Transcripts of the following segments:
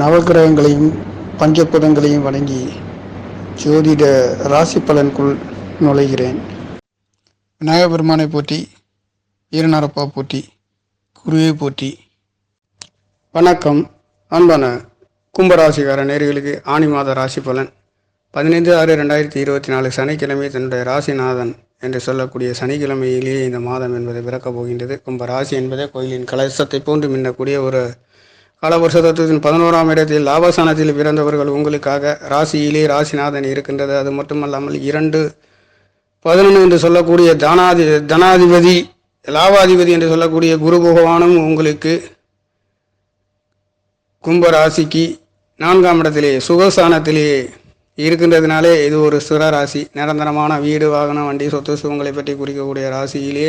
நவக்கிரகங்களையும் பஞ்சபுதங்களையும் வணங்கி ஜோதிட ராசி பலனுக்குள் நுழைகிறேன். விநாயகர் பெருமானை போற்றி வீரநரப்பா போற்றி குருவை போற்றி. வணக்கம். அன்பான கும்பராசிக்கார நேர்களுக்கு ஆணி மாத ராசி பலன். பதினைந்து ஆறு ரெண்டாயிரத்தி இருபத்தி நாலு சனிக்கிழமை தன்னுடைய ராசிநாதன் என்று சொல்லக்கூடிய சனிக்கிழமையிலேயே இந்த மாதம் என்பதை பிறக்கப் போகின்றது. கும்ப ராசி என்பதே கோயிலின் கலசத்தை போன்று மின்னக்கூடிய ஒரு காலவருஷ தத்துவத்தின் பதினோராம் இடத்தில் லாபஸ்தானத்தில் பிறந்தவர்கள் உங்களுக்காக ராசியிலே ராசிநாதன் இருக்கின்றது. அது மட்டுமல்லாமல் இரண்டு பதினொன்று என்று சொல்லக்கூடிய தானாதி தனாதிபதி லாபாதிபதி என்று சொல்லக்கூடிய குரு பகவானும் உங்களுக்கு கும்ப ராசிக்கு நான்காம் இடத்திலே சுகஸ்தானத்திலே இருக்கின்றதுனாலே இது ஒரு சிற ராசி நிரந்தரமான வீடு வாகனம் வண்டி சொத்து சுகங்களை பற்றி குறிக்கக்கூடிய ராசியிலே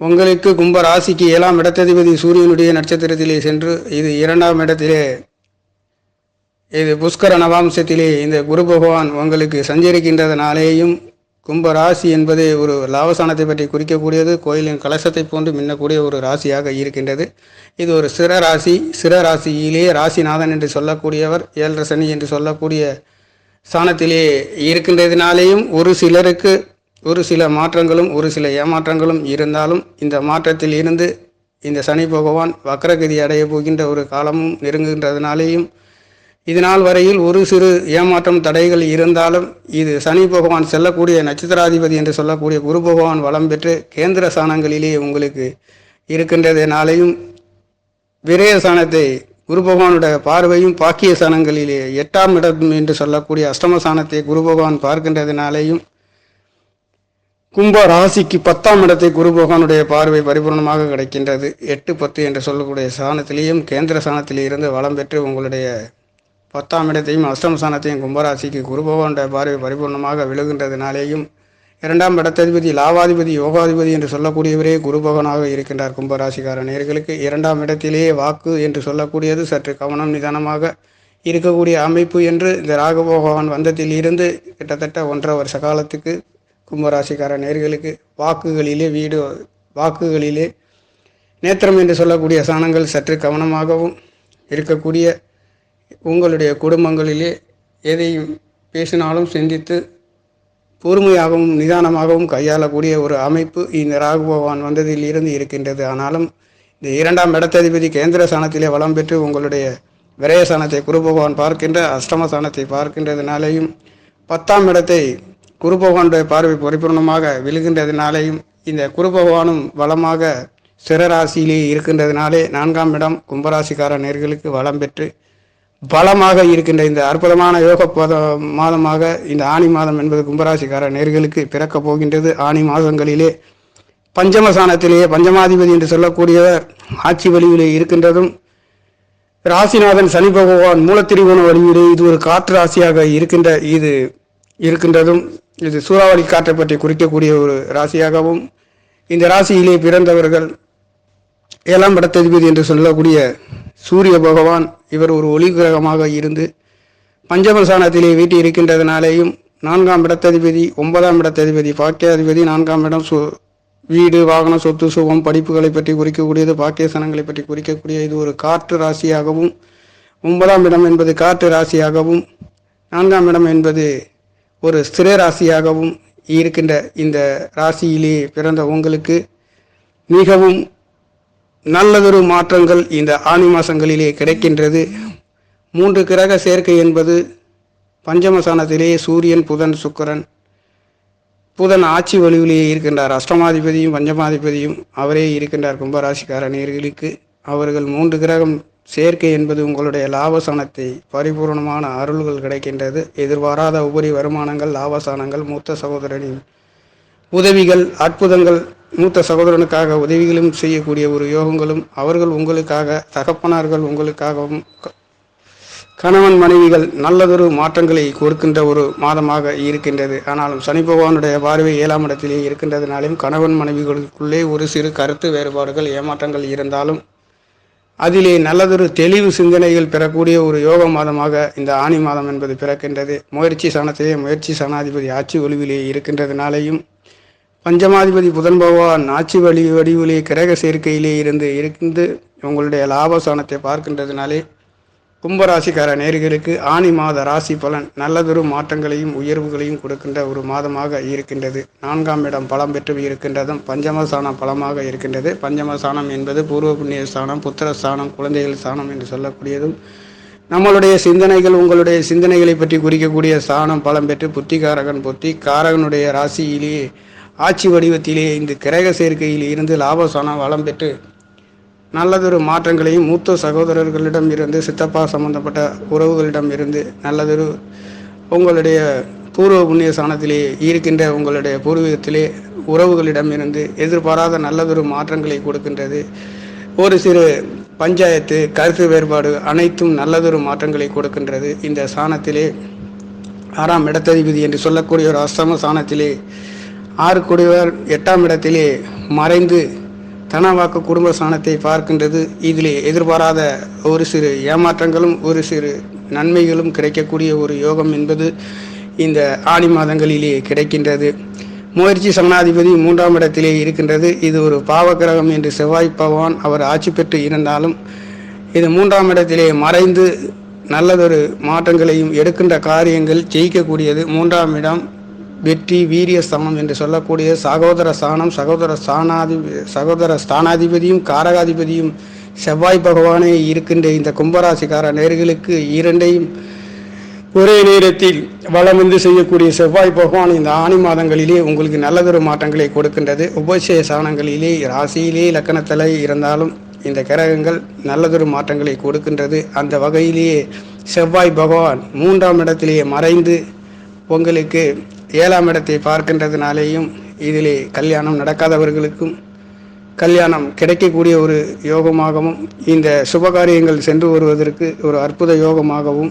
உங்களுக்கு கும்ப ராசிக்கு ஏழாம் இடத்ததிபதி சூரியனுடைய நட்சத்திரத்திலே சென்று இது இரண்டாம் இடத்திலே இது புஷ்கர நவாம்சத்திலே இந்த குரு பகவான் உங்களுக்கு சஞ்சரிக்கின்றதுனாலேயும் கும்ப ராசி என்பது ஒரு லாபசானத்தை பற்றி குறிக்கக்கூடியது கோயிலின் கலசத்தை போன்று மின்னக்கூடிய ஒரு ராசியாக இருக்கின்றது. இது ஒரு சிற ராசி சிற ராசியிலே ராசிநாதன் என்று சொல்லக்கூடியவர் ஏழரை சனி என்று சொல்லக்கூடிய ஸ்தானத்திலே இருக்கின்றதினாலேயும் ஒரு சிலருக்கு ஒரு சில மாற்றங்களும் ஒரு சில ஏமாற்றங்களும் இருந்தாலும் இந்த மாற்றத்தில் இருந்து இந்த சனி பகவான் வக்கரகதி அடைய போகின்ற ஒரு காலமும் நெருங்குகின்றதுனாலேயும் இதனால் வரையில் ஒரு சிறு ஏமாற்றம் தடைகள் இருந்தாலும் இது சனி பகவான் செல்லக்கூடிய நட்சத்திராதிபதி என்று சொல்லக்கூடிய குரு பகவான் வளம் பெற்று கேந்திர சாணங்களிலே உங்களுக்கு இருக்கின்றதுனாலையும் விரய சாணத்தை குரு பகவானுடைய பார்வையும் பாக்கிய சாணங்களிலே எட்டாம் இடம் என்று சொல்லக்கூடிய அஷ்டம சாணத்தை குரு பகவான் பார்க்கின்றதுனாலேயும் கும்ப ராசிக்கு பத்தாம் இடத்தை குரு பகவானுடைய பார்வை பரிபூர்ணமாக கிடைக்கின்றது. எட்டு பத்து என்று சொல்லக்கூடிய சாணத்திலேயும் கேந்திர சாணத்திலிருந்து வளம் பெற்று உங்களுடைய பத்தாம் இடத்தையும் அஷ்டம சாணத்தையும் கும்பராசிக்கு குரு பகவானுடைய பார்வை பரிபூர்ணமாக விழுகின்றதுனாலேயும் இரண்டாம் இடத்ததிபதி லாவாதிபதி யோகாதிபதி என்று சொல்லக்கூடியவரே குரு பகவானாக இருக்கின்றார் கும்பராசிக்கார நேர்களுக்கு இரண்டாம் இடத்திலேயே வாக்கு என்று சொல்லக்கூடியது சற்று கவனம் நிதானமாக இருக்கக்கூடிய அமைப்பு என்று இந்த ராகபோகவான் வந்தத்தில் இருந்து கிட்டத்தட்ட ஒன்றரை வருஷ காலத்துக்கு கும்பராசிக்கார நேர்களுக்கு வாக்குகளிலே வீடு வாக்குகளிலே நேத்திரம் என்று சொல்லக்கூடிய சாணங்கள் சற்று கவனமாகவும் இருக்கக்கூடிய உங்களுடைய குடும்பங்களிலே எதையும் பேசினாலும் சிந்தித்து பொறுமையாகவும் நிதானமாகவும் கையாளக்கூடிய ஒரு அமைப்பு இந்த ராகு பகவான் வந்ததில் இருந்து இருக்கின்றது. ஆனாலும் இந்த இரண்டாம் இடத்ததிபதி கேந்திர சாணத்திலே வளம் பெற்று உங்களுடைய விரயசானத்தை குரு பகவான் பார்க்கின்ற அஷ்டம சாணத்தை பார்க்கின்றதுனாலேயும் பத்தாம் இடத்தை குரு பகவானுடைய பார்வை பரிபூர்ணமாக விழுகின்றதுனாலேயும் இந்த குரு பகவானும் வளமாக சிறராசியிலே இருக்கின்றதுனாலே நான்காம் இடம் கும்பராசிக்கார நேர்களுக்கு வளம் பெற்று பலமாக இருக்கின்ற இந்த அற்புதமான யோக பத மாதமாக இந்த ஆணி மாதம் என்பது கும்பராசிக்கார நேர்களுக்கு பிறக்கப் போகின்றது. ஆணி மாதங்களிலே பஞ்சமசானத்திலேயே பஞ்சமாதிபதி என்று சொல்லக்கூடியவர் ஆட்சி வழியிலே இருக்கின்றதும் ராசிநாதன் சனி பகவான் மூலத்திரிகோண வழியிலே இது ஒரு காற்று ராசியாக இருக்கின்ற இது இருக்கின்றதும் இது சூறாவளி காற்றை பற்றி குறிக்கக்கூடிய ஒரு ராசியாகவும் இந்த ராசியிலே பிறந்தவர்கள் ஏழாம் இடத்ததிபதி என்று சொல்லக்கூடிய சூரிய பகவான் இவர் ஒரு ஒளி கிரகமாக இருந்து பஞ்சமசானத்திலே வீட்டு இருக்கின்றதுனாலேயும் நான்காம் இடத்ததிபதி ஒன்பதாம் இடத்ததிபதி பாக்கியாதிபதி நான்காம் இடம் சு வீடு வாகனம் சொத்து சுகம் படிப்புகளை பற்றி குறிக்கக்கூடியது பாக்கியசனங்களை பற்றி குறிக்கக்கூடிய இது ஒரு காற்று ராசியாகவும் ஒன்பதாம் இடம் என்பது காற்று ராசியாகவும் நான்காம் இடம் என்பது ஒரு ஸ்திர ராசியாகவும் இருக்கின்ற இந்த ராசியிலே பிறந்த உங்களுக்கு மிகவும் நல்லதொரு மாற்றங்கள் இந்த ஆணி மாதங்களிலே கிடைக்கின்றது. மூன்று கிரக சேர்க்கை என்பது பஞ்சமசானத்திலே சூரியன் புதன் சுக்கிரன் புதன் ஆட்சி வலுவிலேயே இருக்கின்றார். அஷ்டமாதிபதியும் பஞ்சமாதிபதியும் அவரே இருக்கின்றார் கும்பராசிக்கார நேர்களுக்கு. அவர்கள் மூன்று கிரகம் சேர்க்கை என்பது உங்களுடைய லாபசானத்தை பரிபூர்ணமான அருள்கள் கிடைக்கின்றது. எதிர்பாராத உபரி வருமானங்கள் லாபசானங்கள் மூத்த சகோதரனின் உதவிகள் அற்புதங்கள் மூத்த சகோதரனுக்காக உதவிகளும் செய்யக்கூடிய ஒரு யோகங்களும் அவர்கள் உங்களுக்காக தகப்பனார்கள் உங்களுக்காகவும் க- கணவன் மனைவிகள் நல்லதொரு மாற்றங்களை கொடுக்கின்ற ஒரு மாதமாக இருக்கின்றது. ஆனாலும் சனி பகவானுடைய பார்வை ஏழாம் இடத்திலே இருக்கின்றதுனாலும் கணவன் மனைவிகளுக்குள்ளே ஒரு சிறு கருத்து வேறுபாடுகள் ஏமாற்றங்கள் இருந்தாலும் அதிலே நல்லதொரு தெளிவு சிந்தனைகள் பெறக்கூடிய ஒரு யோக மாதமாக இந்த ஆணி மாதம் என்பது பிறக்கின்றது. முயற்சி சனத்திலே முயற்சி சனாதிபதி ஆட்சி ஒளிவிலே இருக்கின்றதுனாலேயும் பஞ்சமாதிபதி புதன் பகவான் ஆட்சி வழி வடிவிலே கிரக சேர்க்கையிலே இருந்து இருந்து உங்களுடைய லாபஸ்தானத்தை பார்க்கின்றதுனாலே கும்பராசிக்கார நேர்களுக்கு ஆணி மாத ராசி பலன் நல்லதொரு மாற்றங்களையும் உயர்வுகளையும் கொடுக்கின்ற ஒரு மாதமாக இருக்கின்றது. நான்காம் இடம் பலம் பெற்று இருக்கின்றதும் பஞ்சமஸ்தானம் பலமாக இருக்கின்றது. பஞ்சமஸ்தானம் என்பது பூர்வ புண்ணிய ஸ்தானம் புத்திர ஸ்தானம் குழந்தைகள் ஸ்தானம் என்று சொல்லக்கூடியதும் நம்மளுடைய சிந்தனைகள் உங்களுடைய சிந்தனைகளை பற்றி குறிக்கக்கூடிய ஸ்தானம் பலம் பெற்று புத்திகாரகன் புத்தி காரகனுடைய ராசியிலேயே ஆட்சி வடிவத்திலேயே இந்த கிரக சேர்க்கையில் இருந்து லாபஸ்தானம் வளம் பெற்று நல்லதொரு மாற்றங்களையும் மூத்த சகோதரர்களிடம் இருந்து சித்தப்பா சம்பந்தப்பட்ட உறவுகளிடம் இருந்து நல்லதொரு உங்களுடைய பூர்வ புண்ணிய ஸ்தானத்திலே இருக்கின்ற உங்களுடைய பூர்வீகத்திலே உறவுகளிடம் இருந்து எதிர்பாராத நல்லதொரு மாற்றங்களை கொடுக்கின்றது. ஒரு சிறு பஞ்சாயத்து கருத்து வேறுபாடு அனைத்தும் நல்லதொரு மாற்றங்களை கொடுக்கின்றது. இந்த சாணத்திலே ஆறாம் இடத்ததிபதி என்று சொல்லக்கூடிய ஒரு அஸ்தம சாணத்திலே ஆறு கொடிவர் எட்டாம் இடத்திலே மறைந்து தனவாக்கு குடும்ப சாணத்தை பார்க்கின்றது. இதிலே எதிர்பாராத ஒரு சிறு ஏமாற்றங்களும் ஒரு சிறு நன்மைகளும் கிடைக்கக்கூடிய ஒரு யோகம் என்பது இந்த ஆடி மாதங்களிலே கிடைக்கின்றது. முயற்சி சனாதிபதி மூன்றாம் இடத்திலே இருக்கின்றது. இது ஒரு பாவகிரகம் என்று செவ்வாய் பகவான் அவர் ஆட்சி பெற்று இருந்தாலும் இது மூன்றாம் இடத்திலே மறைந்து நல்லதொரு மாற்றங்களையும் எடுக்கின்ற காரியங்கள் ஜெயிக்கக்கூடியது. மூன்றாம் இடம் வெற்றி வீரிய ஸ்தமம் என்று சொல்லக்கூடிய சகோதர ஸ்தானம் சகோதர ஸ்தானாதி சகோதர ஸ்தானாதிபதியும் காரகாதிபதியும் செவ்வாய் பகவானே இருக்கின்ற இந்த கும்பராசிக்கார நேர்களுக்கு இரண்டையும் ஒரே நேரத்தில் வளம் வந்து செய்யக்கூடிய செவ்வாய் பகவான் இந்த ஆணி மாதங்களிலே உங்களுக்கு நல்லதொரு மாற்றங்களை கொடுக்கின்றது. உபசய சாணங்களிலே ராசியிலே லக்கணத்தில் இருந்தாலும் இந்த கிரகங்கள் நல்லதொரு மாற்றங்களை கொடுக்கின்றது. அந்த வகையிலேயே செவ்வாய் பகவான் மூன்றாம் இடத்திலேயே மறைந்து உங்களுக்கு ஏழாம் இடத்தை பார்க்கின்றதுனாலேயும் இதிலே கல்யாணம் நடக்காதவர்களுக்கும் கல்யாணம் கிடைக்கக்கூடிய ஒரு யோகமாகவும் இந்த சுபகாரியங்கள் சென்று வருவதற்கு ஒரு அற்புத யோகமாகவும்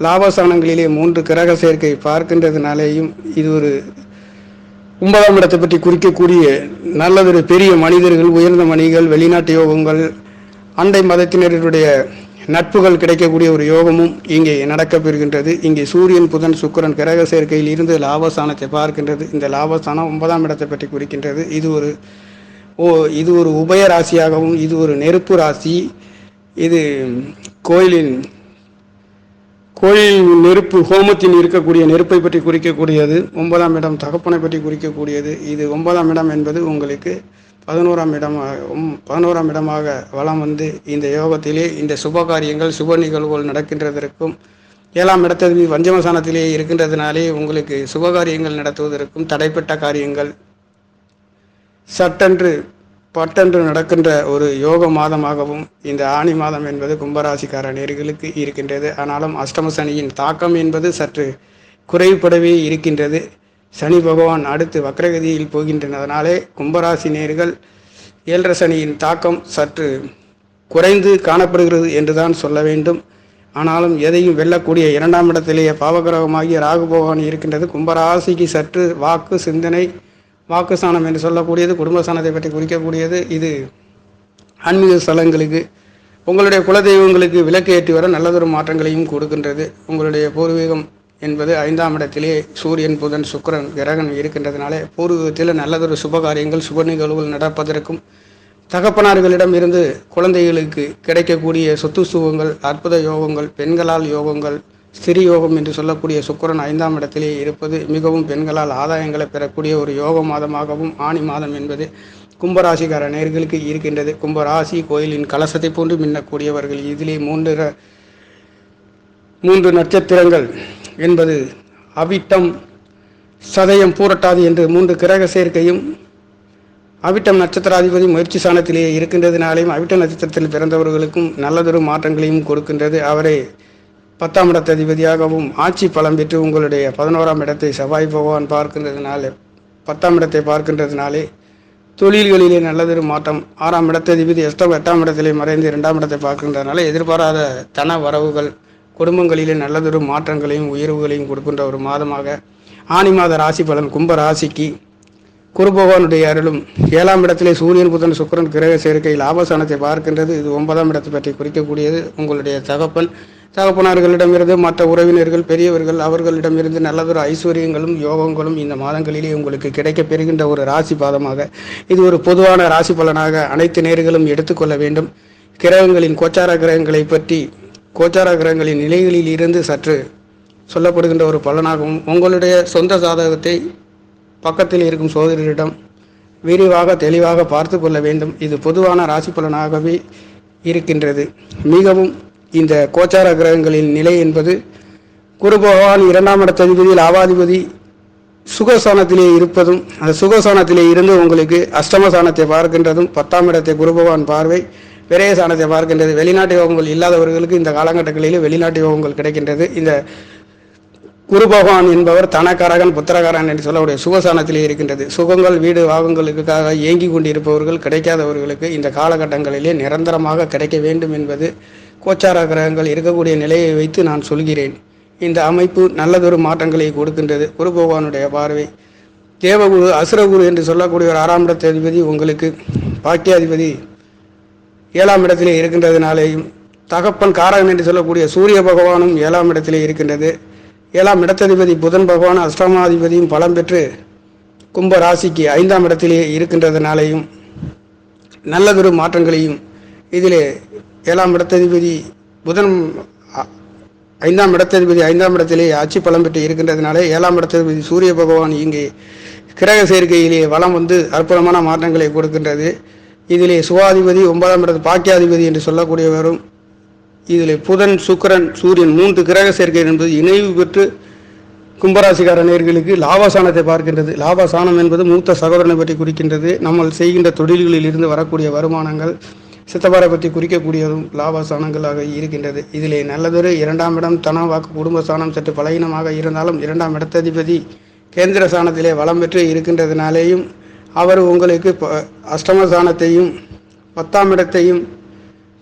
லாபஸ்தானங்களிலே மூன்று கிரக சேர்க்கை பார்க்கின்றதுனாலேயும் இது ஒரு ஒன்பதாம் இடத்தை பற்றி குறிக்கக்கூடிய நல்லதொரு பெரிய மனிதர்கள் உயர்ந்த மணிகள் வெளிநாட்டு யோகங்கள் அண்டை மதத்தினருடைய நட்புகள் கிடைக்கக்கூடிய ஒரு யோகமும் இங்கே நடக்கப்பெறுகின்றது இங்கே சூரியன் புதன் சுக்கிரன் கிரக சேர்க்கையில் இருந்து லாபஸ்தானத்தை பார்க்கின்றது. இந்த லாபஸ்தானம் ஒன்பதாம் இடத்தை பற்றி குறிக்கின்றது. இது ஒரு ஓ இது ஒரு உபய ராசியாகவும் இது ஒரு நெருப்பு ராசி. இது கோயிலின் கோயில் நெருப்பு ஹோமத்தின் இருக்கக்கூடிய நெருப்பை பற்றி குறிக்கக்கூடியது ஒன்பதாம் இடம் தகப்பனை பற்றி குறிக்கக்கூடியது. இது ஒன்பதாம் இடம் என்பது உங்களுக்கு பதினோராம் இடம் பதினோராம் இடமாக வலம் வந்து இந்த யோகத்திலே இந்த சுப காரியங்கள் சுப நிகழ்வுகள் நடக்கின்றதற்கும் ஏழாம் இடத்தில் வஞ்சமசானத்திலேயே இருக்கின்றதுனாலே உங்களுக்கு சுபகாரியங்கள் நடத்துவதற்கும் தடைப்பட்ட காரியங்கள். சட்டென்று பட்டென்று நடக்கின்ற ஒரு யோக மாதமாகவும் இந்த ஆணி மாதம் என்பது கும்பராசிக்கார நேர்களுக்கு இருக்கின்றது. ஆனாலும் அஷ்டம சனியின் தாக்கம் என்பது சற்று குறைபடவே இருக்கின்றது. சனி பகவான் அடுத்து வக்ரகதியில் போகின்றனதனாலே கும்பராசி நேர்கள் ஏழரை சனியின் தாக்கம் சற்று குறைந்து காணப்படுகிறது என்றுதான் சொல்ல வேண்டும். ஆனாலும் எதையும் வெல்லக்கூடிய இரண்டாம் இடத்திலேயே பாவகிரகமாகிய ராகு பகவான் இருக்கின்றது. கும்பராசிக்கு சற்று வாக்கு சிந்தனை வாக்குஸ்தானம் என்று சொல்லக்கூடியது குடும்பஸ்தானத்தை பற்றி குறிக்கக்கூடியது. இது ஆன்மீக ஸ்தலங்களுக்கு உங்களுடைய குலதெய்வங்களுக்கு விளக்கு ஏற்றி வர நல்லதொரு மாற்றங்களையும் கொடுக்கின்றது. உங்களுடைய பூர்வீகம் என்பது ஐந்தாம் இடத்திலே சூரியன் புதன் சுக்கரன் கிரகன் இருக்கின்றதுனாலே பூர்வீகத்தில் நல்லதொரு சுபகாரியங்கள் சுப நிகழ்வுகள் நடப்பதற்கும் தகப்பனார்களிடம் இருந்து குழந்தைகளுக்கு கிடைக்கக்கூடிய சொத்து சுகங்கள் அற்புத யோகங்கள் பெண்களால் யோகங்கள் ஸ்திரி யோகம் என்று சொல்லக்கூடிய சுக்கிரன் ஐந்தாம் இடத்திலே இருப்பது மிகவும் பெண்களால் ஆதாயங்களை பெறக்கூடிய ஒரு யோக மாதமாகவும் ஆணி மாதம் என்பது கும்பராசிக்கார நேர்களுக்கு இருக்கின்றது. கும்பராசி கோயிலின் கலசத்தை போன்று மின்னக்கூடியவர்கள். இதிலே மூன்று ர- மூன்று நட்சத்திரங்கள் என்பது அவிட்டம் சதயம் பூரட்டாது என்று மூன்று கிரக சேர்க்கையும் அவிட்டம் நட்சத்திராதிபதி முயற்சி சாணத்திலேயே இருக்கின்றதுனாலையும் அவிட்ட நட்சத்திரத்தில் பிறந்தவர்களுக்கும் நல்லதொரு மாற்றங்களையும் கொடுக்கின்றது. அவரை பத்தாம் இடத்ததிபதியாகவும் ஆட்சி பலம் பெற்று உங்களுடைய பதினோராம் இடத்தை செவ்வாய் பகவான் பார்க்கின்றதுனாலே பத்தாம் இடத்தை பார்க்கின்றதுனாலே தொழில்களிலே நல்லதொரு மாற்றம். ஆறாம் இடத்ததிபதி எஸ்டம் எட்டாம் இடத்திலே மறைந்து இரண்டாம் இடத்தை பார்க்கின்றதுனால எதிர்பாராத தன வரவுகள் குடும்பங்களிலே நல்லதொரு மாற்றங்களையும் உயர்வுகளையும் கொடுக்கின்ற ஒரு மாதமாக ஆனி மாத ராசி பலன் கும்ப ராசிக்கு குரு பகவானுடைய அருளும் ஏழாம் இடத்திலே சூரியன் புதன் சுக்கிரன் கிரக சேர்க்கை லாபஸ்தானத்தை பார்க்கின்றது. இது ஒன்பதாம் இடத்தை பற்றி குறிக்கக்கூடியது. உங்களுடைய தகப்பன் தகப்பனார்களிடமிருந்து மற்ற உறவினர்கள் பெரியவர்கள் அவர்களிடமிருந்து நல்லதொரு ஐஸ்வர்யங்களும் யோகங்களும் இந்த மாதங்களிலே உங்களுக்கு கிடைக்கப் பெறுகின்ற ஒரு ராசி பாதமாக. இது ஒரு பொதுவான ராசி பலனாக அனைத்து நேர்களும் எடுத்துக்கொள்ள வேண்டும். கிரகங்களின் கோச்சார கிரகங்களை பற்றி கோச்சார கிரகங்களின் நிலைகளில் இருந்து சற்று சொல்லப்படுகின்ற ஒரு பலனாகவும் உங்களுடைய சொந்த சாதகத்தை பக்கத்தில் இருக்கும் சோதரிடம் விரிவாக தெளிவாக பார்த்து கொள்ள வேண்டும். இது பொதுவான ராசி பலனாகவே இருக்கின்றது. மிகவும் இந்த கோச்சார கிரகங்களின் நிலை என்பது குரு பகவான் இரண்டாம் இடத்ததிபதி லாபாதிபதி சுகசானத்திலே இருப்பதும் அந்த சுகசானத்திலே இருந்து உங்களுக்கு அஷ்டமசானத்தை பார்க்கின்றதும் பத்தாம் இடத்தை குரு பகவான் பார்வை பெரிய சாணத்தை பார்க்கின்றது. வெளிநாட்டு யோகங்கள் இல்லாதவர்களுக்கு இந்த காலகட்டங்களில் வெளிநாட்டு யோகங்கள் கிடைக்கின்றது. இந்த குரு பகவான் என்பவர் தனக்காரகன் புத்திரகாரன் என்று சொல்லக்கூடிய சுகசானத்திலே இருக்கின்றது. சுகங்கள் வீடு வாகங்களுக்காக ஏங்கி கொண்டிருப்பவர்கள் கிடைக்காதவர்களுக்கு இந்த காலகட்டங்களிலே நிரந்தரமாக கிடைக்க வேண்டும் என்பது கோச்சார கிரகங்கள் இருக்கக்கூடிய நிலையை வைத்து நான் சொல்கிறேன். இந்த அமைப்பு நல்லதொரு மாற்றங்களை கொடுக்கின்றது. குரு பகவானுடைய பார்வை. தேவகுரு அசுரகுரு என்று சொல்லக்கூடிய ஒரு ஆறாம் இடத்த அதிபதி உங்களுக்கு பாக்கியாதிபதி ஏழாம் இடத்திலே இருக்கின்றதுனாலேயும் தகப்பன் காரகன் என்று சொல்லக்கூடிய சூரிய பகவானும் ஏழாம் இடத்திலே இருக்கின்றது. ஏழாம் இடத்ததிபதி புதன் பகவான் அஷ்டமாதிபதியும் பலம் பெற்று கும்ப ராசிக்கு ஐந்தாம் இடத்திலே இருக்கின்றதுனாலேயும் நல்லதொரு மாற்றங்களையும் இதிலே ஏழாம் இடத்ததிபதி புதன் ஐந்தாம் இடத்ததிபதி ஐந்தாம் இடத்திலே ஆட்சி பலம் பெற்று இருக்கின்றதுனாலே ஏழாம் இடத்ததிபதி சூரிய பகவான் இங்கே கிரக சேர்க்கையிலே வளம் வந்து அற்புதமான மாற்றங்களை கொடுக்கின்றது. இதிலே சுகாதிபதி ஒன்பதாம் இடத்து பாக்கியாதிபதி என்று சொல்லக்கூடியவரும் இதில் புதன் சுக்கரன் சூரியன் மூன்று கிரக சேர்க்கை என்பது இணைவு பெற்று கும்பராசிக்கார நேர்களுக்கு லாபசானத்தை பார்க்கின்றது. லாபசானம் என்பது மூத்த சகோதரனை பற்றி குறிக்கின்றது. நம்ம செய்கின்ற தொழில்களில் இருந்து வரக்கூடிய வருமானங்கள் சித்தப்பாரை பற்றி குறிக்கக்கூடியதும் லாபசானங்களாக இருக்கின்றது. இதிலே நல்லதொரு இரண்டாம் இடம் தன வாக்கு குடும்ப சாணம் சற்று பலகீனமாக இருந்தாலும் இரண்டாம் இடத்ததிபதி கேந்திர சாணத்திலே வளம் பெற்று இருக்கின்றதுனாலேயும் அவர் உங்களுக்கு ப- அஷ்டம சாணத்தையும் பத்தாம் இடத்தையும்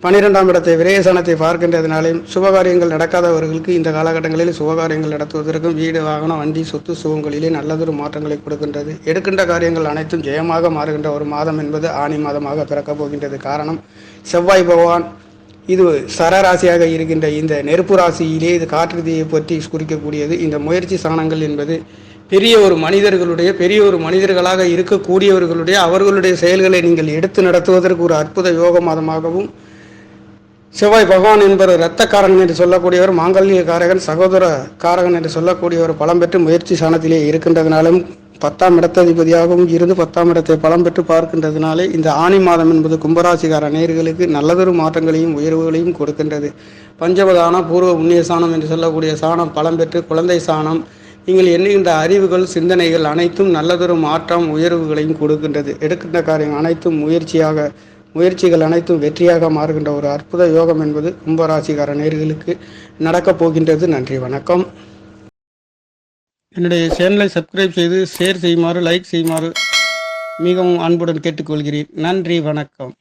பன்னிரெண்டாம் இடத்தை விரயசானத்தை பார்க்கின்றதுனாலையும் சுபகாரியங்கள் நடக்காதவர்களுக்கு இந்த காலகட்டங்களில் சுபகாரியங்கள் நடத்துவதற்கும் வீடு வாகனம் வண்டி சொத்து சுகங்களிலே நல்லதொரு மாற்றங்களை கொடுக்கின்றது. எடுக்கின்ற காரியங்கள் அனைத்தும் ஜெயமாக மாறுகின்ற ஒரு மாதம் என்பது ஆணி மாதமாக பிறக்கப் போகின்றது. காரணம் செவ்வாய் பகவான் இது சரராசியாக இருக்கின்ற இந்த நெருப்பு ராசியிலே இது காற்றுதியை பற்றி குறிக்கக்கூடியது. இந்த முயற்சி சாணங்கள் என்பது பெரிய ஒரு மனிதர்களுடைய பெரிய ஒரு மனிதர்களாக இருக்கக்கூடியவர்களுடைய அவர்களுடைய செயல்களை நீங்கள் எடுத்து நடத்துவதற்கு ஒரு அற்புத யோக மாதமாகவும் செவ்வாய் பகவான் என்பவர் இரத்தக்காரன் என்று சொல்லக்கூடியவர் மாங்கல்ய காரகன் சகோதர காரகன் என்று சொல்லக்கூடியவர் பலம் பெற்று முயற்சி சாணத்திலே இருக்கின்றதுனாலும் பத்தாம் இடத்ததிபதியாகவும் இருந்து பத்தாம் இடத்தை பலம் பெற்று பார்க்கின்றதுனாலே இந்த ஆணி மாதம் என்பது கும்பராசிகார நேர்களுக்கு நல்லதொரு மாற்றங்களையும் உயர்வுகளையும் கொடுக்கின்றது. பஞ்சபதானம் பூர்வ புண்ணிய சாணம் என்று சொல்லக்கூடிய சாணம் பலம் பெற்று குழந்தை சாணம் நீங்கள் எண்ணுகின்ற அறிவுகள் சிந்தனைகள் அனைத்தும் நல்லதொரு மாற்றம் உயர்வுகளையும் கொடுக்கின்றது. எடுக்கின்ற காரியம் அனைத்தும் முயற்சியாக முயற்சிகள் அனைத்தும் வெற்றியாக மாறுகின்ற ஒரு அற்புத யோகம் என்பது கும்பராசிகார நேர்களுக்கு நடக்கப் போகின்றது. நன்றி வணக்கம். என்னுடைய சேனலை சப்ஸ்கிரைப் செய்து ஷேர் செய்யுமாறு லைக் செய்யுமாறு மிகவும் அன்புடன் கேட்டுக்கொள்கிறேன். நன்றி வணக்கம்.